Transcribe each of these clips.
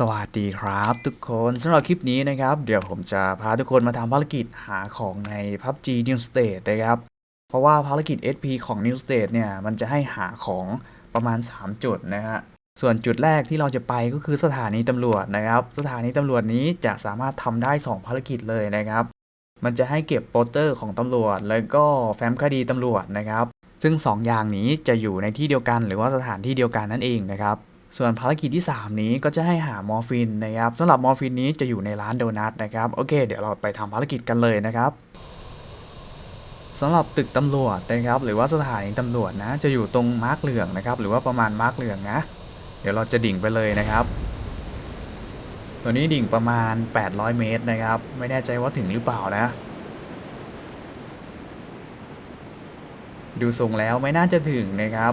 สวัสดีครับทุกคนสำหรับคลิปนี้นะครับ เดี๋ยวผมจะพาทุกคนมาทำภารกิจหาของใน PUBG New State นะครับ เพราะว่าภารกิจ SP ของ New State เนี่ย มันจะให้หาของประมาณ 3 จุดนะฮะส่วนจุดแรกที่เราจะไปก็คือสถานีตำรวจนะครับ สถานีตำรวจนี้จะสามารถทำได้ 2 ภารกิจเลยนะครับ มันจะให้เก็บโปสเตอร์ของตำรวจ แล้วก็แฟ้มคดีตำรวจนะครับ ซึ่ง 2 อย่างนี้จะอยู่ในที่เดียวกัน หรือว่าสถานที่เดียวกันนั่นเองนะครับ ส่วนภารกิจที่ 3 นี้ก็จะให้หามอร์ฟินนะครับสำหรับมอร์ฟินนี้จะอยู่ในร้านโดนัทนะครับโอเค เดี๋ยวเราไปทำภารกิจกันเลยนะครับสำหรับตึกตำรวจนะครับ หรือว่าสถานีตำรวจนะ จะอยู่ตรงมาร์กเหลืองนะครับ หรือว่าประมาณมาร์กเหลืองนะ เดี๋ยวเราจะดิ่งไปเลยนะครับตัวนี้ดิ่งประมาณ 800 เมตรนะครับ ไม่แน่ใจว่าถึงหรือเปล่านะ ดูทรงแล้วไม่น่าจะถึงนะครับ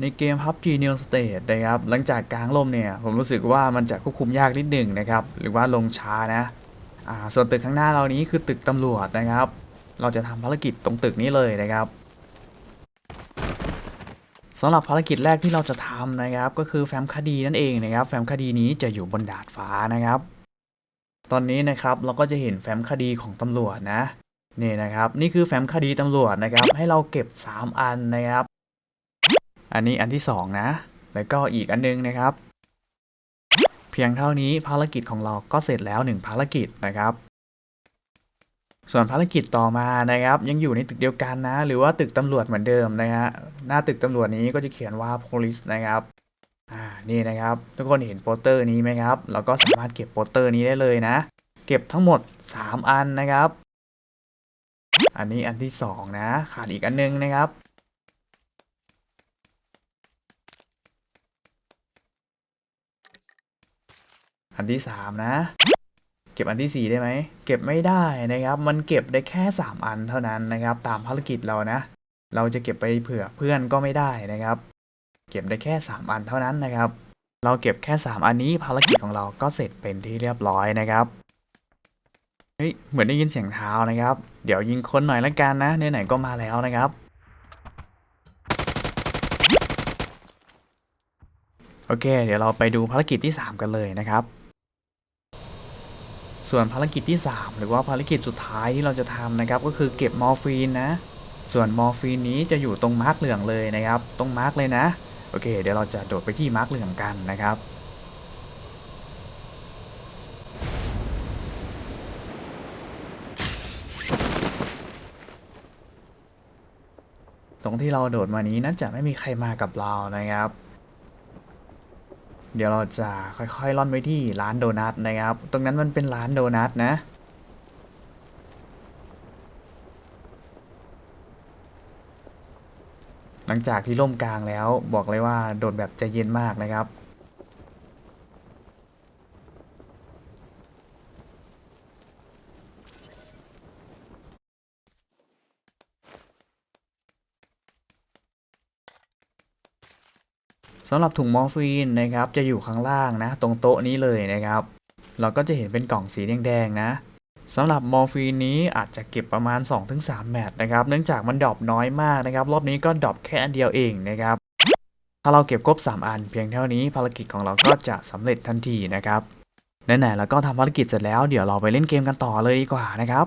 ในเกม PUBG New State นะครับ หลังจากกลางลมเนี่ย ผมรู้สึกว่ามันจะควบคุมยากนิดหนึ่งนะครับ หรือว่าลงช้านะ อ่า ส่วนตึกข้างหน้าเรานี้คือตึกตำรวจนะครับ เราจะทำภารกิจตรงตึกนี้เลยนะครับสำหรับภารกิจแรกที่เราจะทำนะครับ ก็คือแฟ้มคดีนั่นเองนะครับ แฟ้มคดีนี้จะอยู่บนดาดฟ้านะครับ ตอนนี้นะครับเราก็จะเห็นแฟ้มคดีของตำรวจนะนี่นะครับ นี่คือแฟ้มคดีตำรวจนะครับ ให้เราเก็บ 3 อันนะครับ อันนี้อันที่สองนะ แล้วก็อีกอันนึงนะครับ เพียงเท่านี้ภารกิจของเราก็เสร็จแล้วหนึ่งภารกิจนะครับ ส่วนภารกิจต่อมานะครับ ยังอยู่ในตึกเดียวกันนะ หรือว่าตึกตำรวจเหมือนเดิมนะฮะหน้าตึกตำรวจนี้ก็จะเขียนว่า police นะครับอ่านี่นะครับ ทุกคนเห็นโปสเตอร์นี้ไหมครับเราก็สามารถเก็บโปสเตอร์นี้ได้เลยนะ เก็บทั้งหมด 3 อันนะครับ อันนี้อันที่สองนะ ขาดอีกอันนึงนะครับ อันที่สามนะ เก็บอันที่สี่ได้ไหม เก็บไม่ได้นะครับ มันเก็บได้แค่สามอันเท่านั้นนะครับ ตามภารกิจเรานะ เราจะเก็บไปเผื่อเพื่อนก็ไม่ได้นะครับ เก็บได้แค่สามอันเท่านั้นนะครับ เราเก็บแค่สามอันนี้ภารกิจของเราก็เสร็จเป็นที่เรียบร้อยนะครับเฮ้ยเหมือนได้ยินเสียงเท้านะครับ เดี๋ยวยิงคนหน่อยละกันนะไหนๆก็มาแล้วนะครับ โอเค เดี๋ยวเราไปดูภารกิจที่ 3 กันเลยนะครับ ส่วนภารกิจที่ 3 หรือว่าภารกิจสุดท้ายที่เราจะทำนะครับ ก็คือเก็บมอร์ฟีนนะ ส่วนมอร์ฟีนนี้จะอยู่ตรงมาร์กเหลืองเลยนะครับ ตรงมาร์กเลยนะ โอเค เดี๋ยวเราจะโดดไปที่มาร์กเหลืองกันนะครับตรงที่เราโดดมานี้น่าจะไม่มีใครมากับเรานะครับ เดี๋ยวเราจะค่อยๆล่อนไปที่ร้านโดนัทนะครับ ตรงนั้นมันเป็นร้านโดนัทนะ หลังจากที่ล่มกลางแล้วบอกเลยว่าโดดแบบใจเย็นมากนะครับ สำหรับถุงมอร์ฟีนนะครับจะอยู่ข้างล่างนะ ตรงโต๊ะนี้เลยนะครับ เราก็จะเห็นเป็นกล่องสีแดงๆนะสำหรับมอร์ฟีนนี้อาจจะเก็บประมาณ 2-3 แมตช์นะครับ เนื่องจากมันดรอปน้อยมากนะครับ รอบนี้ก็ดรอปแค่อันเดียวเองนะครับ ถ้าเราเก็บครบ 3 อันเพียงเท่านี้ภารกิจของเราก็จะสำเร็จทันทีนะครับไหนๆแล้วก็ทำภารกิจเสร็จแล้วเดี๋ยวเราไปเล่นเกมกันต่อเลยดีกว่านะครับ